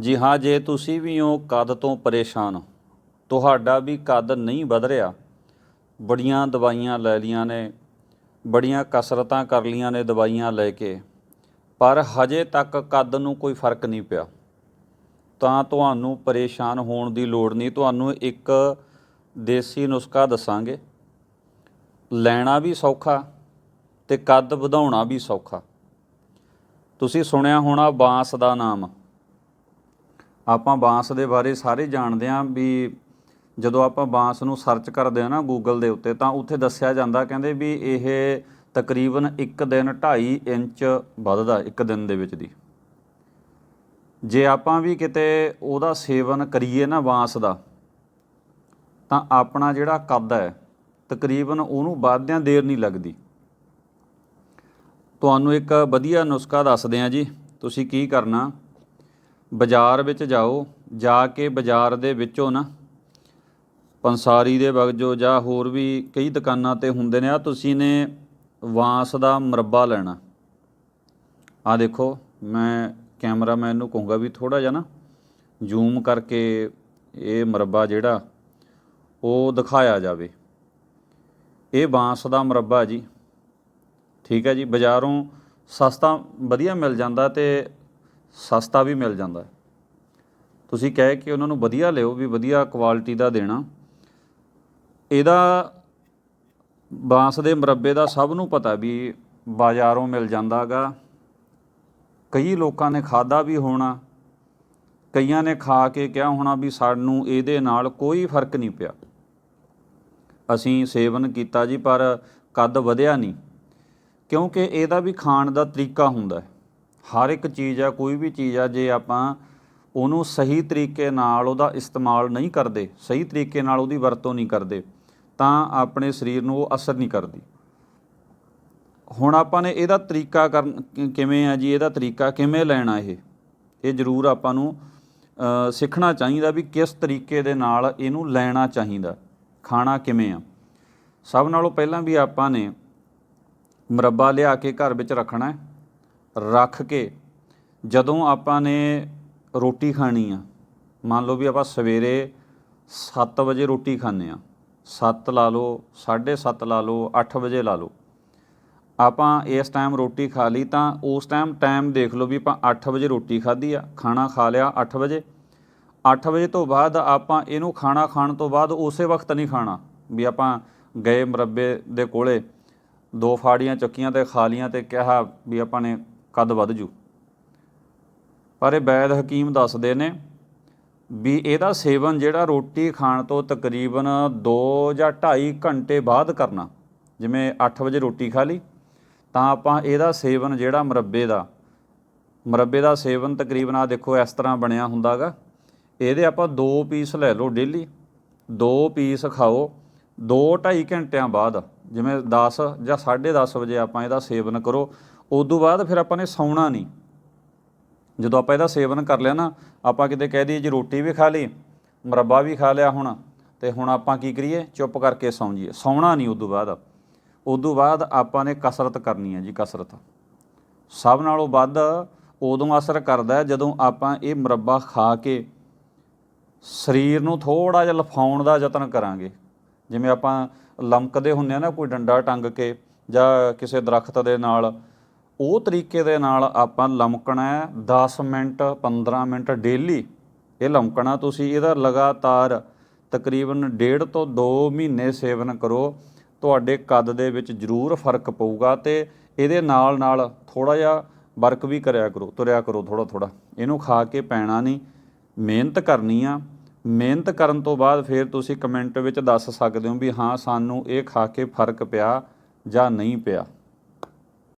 ਜੀ ਹਾਂ, ਜੇ ਤੁਸੀਂ ਵੀ ਹੋ ਕਦ ਤੋਂ ਪਰੇਸ਼ਾਨ ਤੁਹਾਡਾ ਵੀ ਕਦ ਨਹੀਂ ਵਧ ਰਿਹਾ। ਬੜੀਆਂ ਦਵਾਈਆਂ ਲੈ ਲੀਆਂ ਨੇ, ਬੜੀਆਂ ਕਸਰਤਾਂ ਕਰ ਲੀਆਂ ਨੇ ਦਵਾਈਆਂ ਲੈ ਕੇ, ਪਰ ਹਜੇ ਤੱਕ ਕੱਦ ਨੂੰ ਕੋਈ ਫ਼ਰਕ ਨਹੀਂ ਪਿਆ। ਤਾਂ ਤੁਹਾਨੂੰ ਪਰੇਸ਼ਾਨ ਹੋਣ ਦੀ ਲੋੜ ਨਹੀਂ। ਤੁਹਾਨੂੰ ਇੱਕ ਦੇਸੀ ਨੁਸਖਾ ਦੱਸਾਂਗੇ। ਲੈਣਾ ਵੀ ਸੌਖਾ ਤੇ ਕੱਦ ਵਧਾਉਣਾ ਵੀ ਸੌਖਾ। ਤੁਸੀਂ ਸੁਣਿਆ ਹੋਣਾ ਬਾਂਸ ਦਾ ਨਾਮ। ਆਪਾਂ ਬਾਂਸ ਦੇ ਬਾਰੇ ਸਾਰੇ ਜਾਣਦੇ ਹਾਂ ਵੀ ਜਦੋਂ ਆਪਾਂ ਬਾਂਸ ਨੂੰ ਸਰਚ ਕਰਦੇ ਆ ਨਾ ਗੂਗਲ ਦੇ ਉੱਤੇ, ਤਾਂ ਉੱਥੇ ਦੱਸਿਆ ਜਾਂਦਾ ਕਹਿੰਦੇ ਵੀ ਇਹ ਤਕਰੀਬਨ 1 ਦਿਨ 2.5 ਇੰਚ ਵੱਧਦਾ ਇੱਕ ਦਿਨ ਦੇ ਵਿੱਚ ਦੀ। ਜੇ ਆਪਾਂ ਵੀ ਕਿਤੇ ਉਹਦਾ ਸੇਵਨ ਕਰੀਏ ਨਾ ਬਾਂਸ ਦਾ, ਤਾਂ ਆਪਣਾ ਜਿਹੜਾ ਕੱਦ ਹੈ, ਤਕਰੀਬਨ ਉਹਨੂੰ ਵੱਧਦਿਆਂ ਦੇਰ ਨਹੀਂ ਲੱਗਦੀ। ਤੁਹਾਨੂੰ ਇੱਕ ਵਧੀਆ ਨੁਸਖਾ ਦੱਸਦੇ ਆ ਜੀ, ਤੁਸੀਂ ਕੀ ਕਰਨਾ ਬਾਜ਼ਾਰ ਵਿੱਚ ਜਾਓ, ਜਾ ਕੇ ਬਾਜ਼ਾਰ ਦੇ ਵਿੱਚੋਂ ਨਾ ਪੰਸਾਰੀ ਦੇ ਵਗਜੋ ਜਾਂ ਹੋਰ ਵੀ ਕਈ ਦੁਕਾਨਾਂ ਤੇ ਹੁੰਦੇ ਨੇ, ਆ ਤੁਸੀਂ ਨੇ ਵਾਂਸ ਦਾ ਮੁਰੱਬਾ ਲੈਣਾ। ਆ ਦੇਖੋ, ਮੈਂ ਕੈਮਰਾਮੈਨ ਨੂੰ ਕਹੂੰਗਾ ਵੀ ਥੋੜਾ ਜਿਹਾ ਨਾ ਜ਼ੂਮ ਕਰਕੇ ਇਹ ਮੁਰੱਬਾ ਜਿਹੜਾ, ਉਹ ਦਿਖਾਇਆ ਜਾਵੇ। ਇਹ ਬਾਂਸ ਦਾ ਮੁਰੱਬਾ ਜੀ, ਠੀਕ ਹੈ ਜੀ, ਬਾਜ਼ਾਰੋਂ ਸਸਤਾ ਵਧੀਆ ਮਿਲ ਜਾਂਦਾ ਤੇ ਸਸਤਾ ਵੀ ਮਿਲ ਜਾਂਦਾ ਹੈ। ਤੁਸੀਂ ਕਹਿ ਕੇ ਉਹਨਾਂ ਨੂੰ ਵਧੀਆ ਲਿਓ ਵੀ ਵਧੀਆ ਕੁਆਲਿਟੀ ਦਾ ਦੇਣਾ। ਇਹਦਾ ਬਾਂਸ ਦੇ ਮੁਰੱਬੇ ਦਾ ਸਭ ਨੂੰ ਪਤਾ ਵੀ ਬਾਜ਼ਾਰੋਂ ਮਿਲ ਜਾਂਦਾਗਾ। ਕਈ ਲੋਕਾਂ ਨੇ ਖਾਦਾ ਵੀ ਹੋਣਾ। ਕਈਆਂ ਨੇ ਖਾ ਕੇ ਕਿਹਾ ਹੋਣਾ ਵੀ ਸਾਨੂੰ ਇਹਦੇ ਨਾਲ ਕੋਈ ਫ਼ਰਕ ਨਹੀਂ ਪਿਆ। ਅਸੀਂ ਸੇਵਨ ਕੀਤਾ ਜੀ ਪਰ ਕੱਦ ਵਧਿਆ ਨਹੀਂ। ਕਿਉਂਕਿ ਇਹਦਾ ਵੀ ਖਾਣ ਦਾ ਤਰੀਕਾ ਹੁੰਦਾ ਹੈ। ਹਰ ਇੱਕ ਚੀਜ਼ ਆ, ਕੋਈ ਵੀ ਚੀਜ਼ ਆ, ਜੇ ਆਪਾਂ ਉਹਨੂੰ ਸਹੀ ਤਰੀਕੇ ਨਾਲ ਉਹਦਾ ਇਸਤੇਮਾਲ ਨਹੀਂ ਕਰਦੇ, ਸਹੀ ਤਰੀਕੇ ਨਾਲ ਉਹਦੀ ਵਰਤੋਂ ਨਹੀਂ ਕਰਦੇ, ਤਾਂ ਆਪਣੇ ਸਰੀਰ ਨੂੰ ਉਹ ਅਸਰ ਨਹੀਂ ਕਰਦੀ। ਹੁਣ ਆਪਾਂ ਨੇ ਇਹਦਾ ਤਰੀਕਾ ਕਰਨ, ਕਿ- ਕਿਵੇਂ ਆ ਜੀ, ਇਹਦਾ ਤਰੀਕਾ ਕਿਵੇਂ ਲੈਣਾ ਇਹ? ਇਹ ਜ਼ਰੂਰ ਆਪਾਂ ਨੂੰ ਸਿੱਖਣਾ ਚਾਹੀਦਾ ਵੀ ਕਿਸ ਤਰੀਕੇ ਦੇ ਨਾਲ ਇਹਨੂੰ ਲੈਣਾ ਚਾਹੀਦਾ, ਖਾਣਾ ਕਿਵੇਂ ਆ। ਸਭ ਨਾਲੋਂ ਪਹਿਲਾਂ ਵੀ ਆਪਾਂ ਨੇ ਮੁਰੱਬਾ ਲਿਆ ਕੇ ਘਰ ਵਿੱਚ ਰੱਖਣਾ ਹੈ। ਰੱਖ ਕੇ ਜਦੋਂ ਆਪਾਂ ਨੇ ਰੋਟੀ ਖਾਣੀ ਆ, ਮੰਨ ਲਓ ਵੀ ਆਪਾਂ ਸਵੇਰੇ 7 ਵਜੇ ਰੋਟੀ ਖਾਂਦੇ ਆ 7 ਲਾ ਲਓ 7:30 ਲਾ ਲਓ 8 ਵਜੇ ਲਾ ਲਓ। ਆਪਾਂ ਇਸ ਟਾਈਮ ਰੋਟੀ ਖਾ ਲਈ ਤਾਂ ਉਸ ਟਾਈਮ ਟਾਈਮ ਦੇਖ ਲਓ ਵੀ ਆਪਾਂ 8 ਵਜੇ ਰੋਟੀ ਖਾਧੀ ਆ, ਖਾਣਾ ਖਾ ਲਿਆ 8 ਵਜੇ। 8 ਵਜੇ ਤੋਂ ਬਾਅਦ ਆਪਾਂ ਇਹਨੂੰ ਖਾਣਾ ਖਾਣ ਤੋਂ ਬਾਅਦ ਉਸੇ ਵਕਤ ਨਹੀਂ ਖਾਣਾ ਵੀ ਆਪਾਂ ਗਏ ਮੁਰੱਬੇ ਦੇ ਕੋਲੇ, ਦੋ ਫਾੜੀਆਂ ਚੱਕੀਆਂ ਤੇ ਖਾ ਲੀਆਂ ਤੇ ਕਿਹਾ ਵੀ ਆਪਾਂ ਨੇ ਕੱਦ ਵੱਧ ਜੂ। ਪਰ ਇਹ ਵੈਦ ਹਕੀਮ ਦੱਸਦੇ ਨੇ ਵੀ ਇਹਦਾ ਸੇਵਨ ਜਿਹੜਾ ਰੋਟੀ ਖਾਣ ਤੋਂ ਤਕਰੀਬਨ 2 ਜਾਂ 2.5 ਘੰਟੇ ਬਾਅਦ ਕਰਨਾ। ਜਿਵੇਂ 8 ਵਜੇ ਰੋਟੀ ਖਾ ਲਈ, ਤਾਂ ਆਪਾਂ ਇਹਦਾ ਸੇਵਨ ਜਿਹੜਾ ਮੁਰੱਬੇ ਦਾ ਮੁਰੱਬੇ ਦਾ ਸੇਵਨ ਤਕਰੀਬਨ ਆ ਦੇਖੋ ਇਸ ਤਰ੍ਹਾਂ ਬਣਿਆ ਹੁੰਦਾਗਾ। ਇਹਦੇ ਆਪਾਂ ਦੋ ਪੀਸ ਲੈ ਲਓ ਡੇਲੀ, ਦੋ ਪੀਸ ਖਾਓ 2-2.5 ਘੰਟਿਆਂ ਬਾਅਦ, ਜਿਵੇਂ 10 ਜਾਂ 10:30 ਵਜੇ ਆਪਾਂ ਇਹਦਾ ਸੇਵਨ ਕਰੋ। ਉਦੋਂ ਬਾਅਦ ਫਿਰ ਆਪਾਂ ਨੇ ਸੌਣਾ ਨਹੀਂ। ਜਦੋਂ ਆਪਾਂ ਇਹਦਾ ਸੇਵਨ ਕਰ ਲਿਆ ਨਾ, ਆਪਾਂ ਕਿਤੇ ਕਹਿ ਦਈਏ ਜੀ ਰੋਟੀ ਵੀ ਖਾ ਲਈ, ਮੁਰੱਬਾ ਵੀ ਖਾ ਲਿਆ ਹੁਣ, ਤੇ ਹੁਣ ਆਪਾਂ ਕੀ ਕਰੀਏ? ਚੁੱਪ ਕਰਕੇ ਸੌਂ ਜਾਈਏ। ਸੌਣਾ ਨਹੀਂ ਉਦੋਂ ਬਾਅਦ। ਉਦੋਂ ਬਾਅਦ ਆਪਾਂ ਨੇ ਕਸਰਤ ਕਰਨੀ ਹੈ ਜੀ ਕਸਰਤ। ਸਭ ਨਾਲੋਂ ਵੱਧ ਉਦੋਂ ਅਸਰ ਕਰਦਾ ਜਦੋਂ ਆਪਾਂ ਇਹ ਮੁਰੱਬਾ ਖਾ ਕੇ ਸਰੀਰ ਨੂੰ ਥੋੜਾ ਜਿਹਾ ਲਫਾਉਣ ਦਾ ਯਤਨ ਕਰਾਂਗੇ। ਜਿਵੇਂ ਆਪਾਂ ਲਮਕਦੇ ਹੁੰਨੇ ਆ ਨਾ, ਕੋਈ ਡੰਡਾ ਟੰਗ ਕੇ ਜਾਂ ਕਿਸੇ ਦਰਖਤ ਦੇ ਨਾਲ ਉਹ ਤਰੀਕੇ ਦੇ ਨਾਲ ਆਪਾਂ ਲਮਕਣਾ ਹੈ 10 ਮਿੰਟ 15 ਮਿੰਟ ਡੇਲੀ। ਇਹ ਲਮਕਣਾ ਤੁਸੀਂ, ਇਹਦਾ ਲਗਾਤਾਰ ਤਕਰੀਬਨ ਡੇਢ ਤੋਂ 2 ਮਹੀਨੇ ਸੇਵਨ ਕਰੋ। ਤੁਹਾਡੇ ਕੱਦ ਦੇ ਵਿੱਚ ਜ਼ਰੂਰ ਫ਼ਰਕ ਪਊਗਾ ਤੇ ਇਹਦੇ ਨਾਲ ਨਾਲ ਥੋੜਾ ਜਿਹਾ ਵਰਕ ਵੀ ਕਰਿਆ ਕਰੋ, ਤੁਰਿਆ ਕਰੋ ਥੋੜਾ ਥੋੜਾ ਇਹਨੂੰ ਖਾ ਕੇ ਪੈਣਾ ਨਹੀਂ। ਮਿਹਨਤ ਕਰਨੀ ਆ। ਮਿਹਨਤ ਕਰਨ ਤੋਂ ਬਾਅਦ ਫਿਰ ਤੁਸੀਂ ਕਮੈਂਟ ਵਿੱਚ ਦੱਸ ਸਕਦੇ ਹੋ ਵੀ ਹਾਂ, ਸਾਨੂੰ ਇਹ ਖਾ ਕੇ ਫ਼ਰਕ ਪਿਆ ਜਾਂ ਨਹੀਂ ਪਿਆ।